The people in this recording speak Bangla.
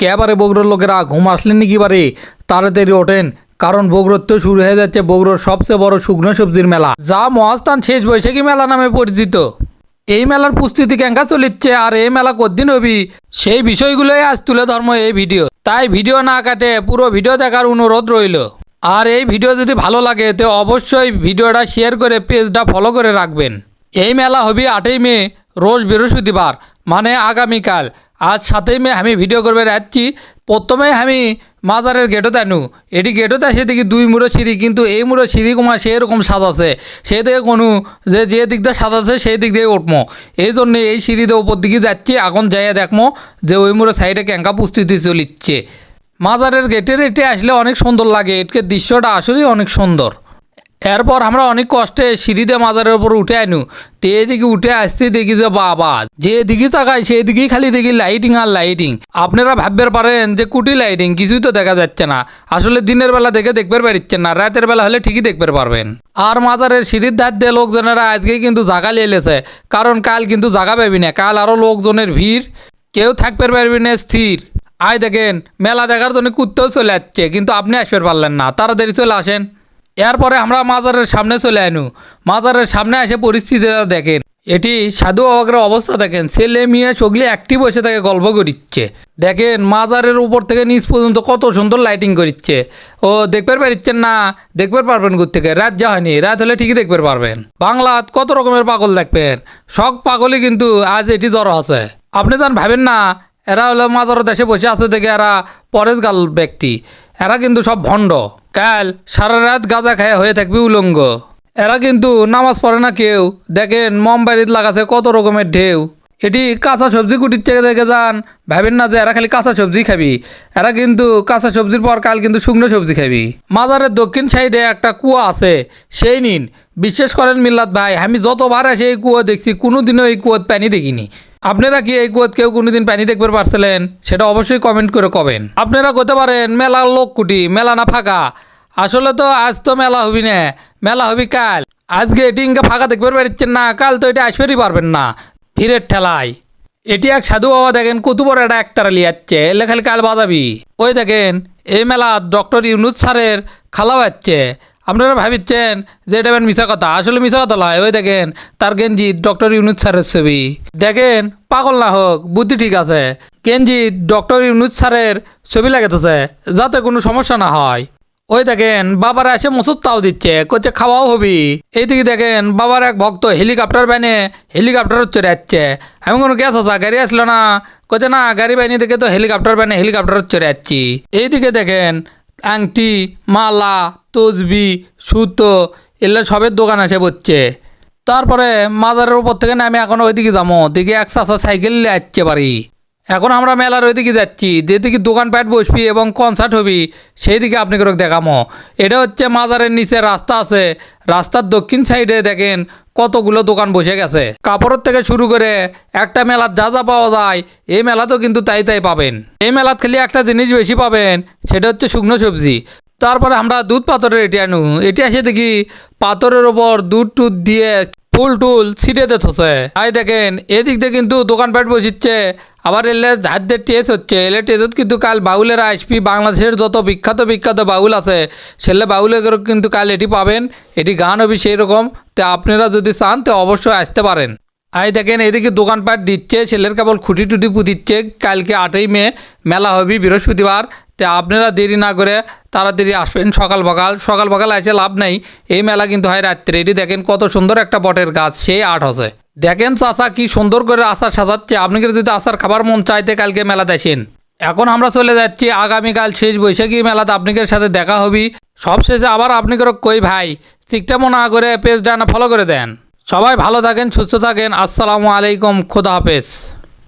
কেবারে বগুড়োর লোকেরা ঘুম আসলেন নাকি বারে? তাড়াতাড়ি ওঠেন, কারণ বগুড়োর তো শুরু হয়ে যাচ্ছে বগুড়োর সবচেয়ে বড় শুকনো সবজির মেলা। যা মহাস্থান শেষ বৈশাখী মেলা নামে পরিচিত। এই মেলার প্রস্তুতি ক্যাঙ্কা চলিচ্ছে আর এই মেলা কদিন হবি? সেই বিষয়গুলোই আজ তুলে ধর্ম এই ভিডিও। তাই ভিডিও না কাটে, পুরো ভিডিও দেখার অনুরোধ রইল। আর এই ভিডিও যদি ভালো লাগে, তো অবশ্যই ভিডিওটা শেয়ার করে পেজটা ফলো করে রাখবেন। এই মেলা হবে আটই মে, রোজ বৃহস্পতিবার মানে আগামীকাল। আজ সাতই মে, আমি ভিডিও করবে যাচ্ছি প্রথমে আমি মাজারের গেটত আনু। এটি গেটত আসে দেখি দুই মুড়ো সিঁড়ি, কিন্তু এই মুড়ো সিঁড়ি কুমা সেরকম স্বাদ আছে। সে থেকে কোনো, যে যে দিক দিয়ে স্বাদ আছে, সেই দিক দিয়ে উঠমো। এই জন্য এই সিঁড়িতে ওপর দিকে যাচ্ছি, এখন যাইয়া দেখমো যে ওই মুড়ো সাইডে ক্যাঙ্কা প্রস্তুতি চলিচ্ছে। মাজারের গেটের এটি আসলে অনেক সুন্দর লাগে এটকে দৃশ্যটা আসলেই অনেক সুন্দর। এরপর আমরা অনেক কষ্টে সিঁড়িতে মাজারের উপর উঠে আনু তো এদিকে উঠে আসতে দেখি যে বাবা, যে দিকে তাকাই সেই দিকেই খালি দেখি লাইটিং আর লাইটিং আপনারা ভাবতে পারেন যে কুটি লাইটিং কিছুই তো দেখা যাচ্ছে না। আসলে দিনের বেলা দেখে দেখতে পারছেন না, রাতের বেলা হলে ঠিকই দেখতে পারবেন। আর মাজারের সিঁড়ির ধার দিয়ে লোকজনেরা আজকে কিন্তু জাগা লিয়েছে কারণ কাল কিন্তু জাগা পাবি না, কাল আরও লোকজনের ভিড়। কেউ থাকতে পারবি না, স্থির। আয় দেখেন, মেলা দেখার জন্য কুত্তেও চলে যাচ্ছে কিন্তু আপনি আসতে পারলেন না তারা তাড়াতাড়ি চলে আসেন। এরপরে আমরা মাজারের সামনে চলে আনু মাজারের সামনে এসে পরিস্থিতিটা দেখেন। এটি সাধু বাবাকের অবস্থা দেখেন। ছেলে, মেয়ে চগলি একটি বসে তাকে গল্প করিচ্ছে। দেখেন মাজারের উপর থেকে নিচ পর্যন্ত কত সুন্দর লাইটিং করিচ্ছে। ও দেখতে পারছেন না দেখতে পারবেন কোথ থেকে রাত যা হয়নি রাত হলে ঠিকই দেখতে পারবেন। বাংলাত কত রকমের পাগল দেখবেন। সব পাগলই কিন্তু আজ এটি জড়ো আছে। আপনি যান ভাবেন না, এরা হলো মাদার দেশে বসে আছে দেখে এরা পরেশ গাল ব্যক্তি। এরা কিন্তু সব ভণ্ড। কাল সারা রাত গাঁজা খায় হয়ে থাকবে উলঙ্গ। এরা কিন্তু নামাজ পড়ে না কেউ। দেখেন মোমবাড়িতে লাগাছে কত রকমের ঢেউ। এটি কাঁচা সবজি কুটির থেকে দেখে যান। ভাবেন না যে এরা খালি কাঁচা সবজি খাবি। এরা কিন্তু কাঁচা সবজির পর কাল কিন্তু শুকনো সবজি খাবি। মাজারের দক্ষিণ সাইডে একটা কুয়া আছে। সেই নিন। বিশ্বাস করেন মিল্লাত ভাই, আমি যতবার আসে এই কুয়ো দেখছি, কোনোদিনও এই কুয়োত পানি দেখিনি। আপনারা কি এই কুয়োত কেউ কোনোদিন পানি দেখতে পারছিলেন? সেটা অবশ্যই কমেন্ট করে কবেন। আপনারা করতে পারেন, মেলা লোক কুটি, মেলা না ফাঁকা। আসলে তো আজ তো মেলা হবি না। মেলা হবি কাল। আজকে এটি ইনকা ফাঁকা দেখতে পারছেন না, কাল তো এটা আসবেরই পারবেন না। ভিড়ের ঠেলায়। এটি এক সাধু বাবা দেখেন কত বড় একটা একতারা লিয়াচ্ছে এলে খালি কাল বাজাবি ওই দেখেন, এই মেলা ডক্টর ইউনুস স্যারের খালা হচ্ছে আপনারা ভাবিচ্ছেন যে এটা মিশা কথা? আসলে মিশা কথা নয় ওই দেখেন, তার গেঞ্জি ডক্টর ইউনুস স্যারের ছবি। দেখেন পাগল না হোক, বুদ্ধি ঠিক আছে। গেঞ্জি ডক্টর ইউনুস স্যারের ছবি লাগাতেছে, যাতে কোনো সমস্যা না হয়। ওই দেখেন, বাবারা এসে মসুদ তাও দিচ্ছে করছে খাওয়াও হবি। এইদিকে দেখেন, বাবার এক ভক্ত হেলিকপ্টার ব্যানে হেলিকপ্টার চড়ে যাচ্ছে আমি কোনো গ্যাস আসা গাড়ি আসলো না? করছে না, গাড়ি বাহিনী থেকে তো হেলিকপ্টার ব্যানে হেলিকপ্টার চড়ে যাচ্ছি এইদিকে দেখেন, আংটি, মালা, তসবি, সুতো, এগুলো সবের দোকান আছে বলছে তারপরে মাজারের উপর থেকে নামে এখন ওইদিকে যাব। দিকে এক চাষা সাইকেল নিয়ে বাড়ি। এখন আমরা মেলার ওইদিকে যাচ্ছি। যেদিকে দোকানপাট বসবি এবং কনসার্ট হবি সেই দিকে আপনি করে দেখামো। এটা হচ্ছে মাজারের নিচে রাস্তা আছে। রাস্তার দক্ষিণ সাইডে দেখেন কতগুলো দোকান বসে গেছে। কাপড়ের থেকে শুরু করে একটা মেলার যা যা পাওয়া যায়, এই মেলাতেও কিন্তু তাই তাই পাবেন। এই মেলাত খালি একটা জিনিস বেশি পাবেন, সেটা হচ্ছে শুকনো সবজি। তারপরে আমরা দুধ পাথরের এটি আনু। এটি আসে দেখি পাথরের ওপর দুধ টুধ দিয়ে ফুল টুল ছিটে থসে আই দেখেন, এদিক দিয়ে কিন্তু দোকানপাট বসিচ্ছে, আবার এলে হাত টেস হচ্ছে। এলে টেসত কিন্তু কাল বাউলের আসবি বাংলাদেশের যত বিখ্যাত বিখ্যাত বাউল আছে, সেলে বাউলের কিন্তু কাল এটি পাবেন, এটি গান হবে সেই রকম। তো আপনারা যদি চান, তো অবশ্যই আসতে পারেন। আই দেখেন, এদিকে দোকানপাট দিচ্ছে ছেলের কেবল খুঁটি টুটি পুঁতিচ্ছে। কালকে আটই মে, মেলা হবে বৃহস্পতিবার। তো আপনারা দেরি না করে তাড়াতাড়ি আসবেন সকাল সকাল। সকাল সকাল এসে লাভ নাই। এই মেলা কিন্তু হয় রাত্রে। এটি দেখেন কত সুন্দর একটা বটের গাছ, সেই আট আছে দেখেন চাষা কি সুন্দর করে আচার সাজাচ্ছে। আপনি আপনাকে যদি আচার খাবার মন চাইতে কালকে মেলা দেখেন। এখন আমরা চলে যাচ্ছি আগামীকাল শেষ বৈশাখী মেলাতে। আপনাদের সাথে দেখা হবি। সব শেষে আবার আপনি করে কই ভাই? ঠিকটা মনে করে পেজ ডানা ফলো করে দেন। সবাই ভালো থাকেন সুস্থ থাকেন। আসসালামু আলাইকুম খোদা হাফেজ।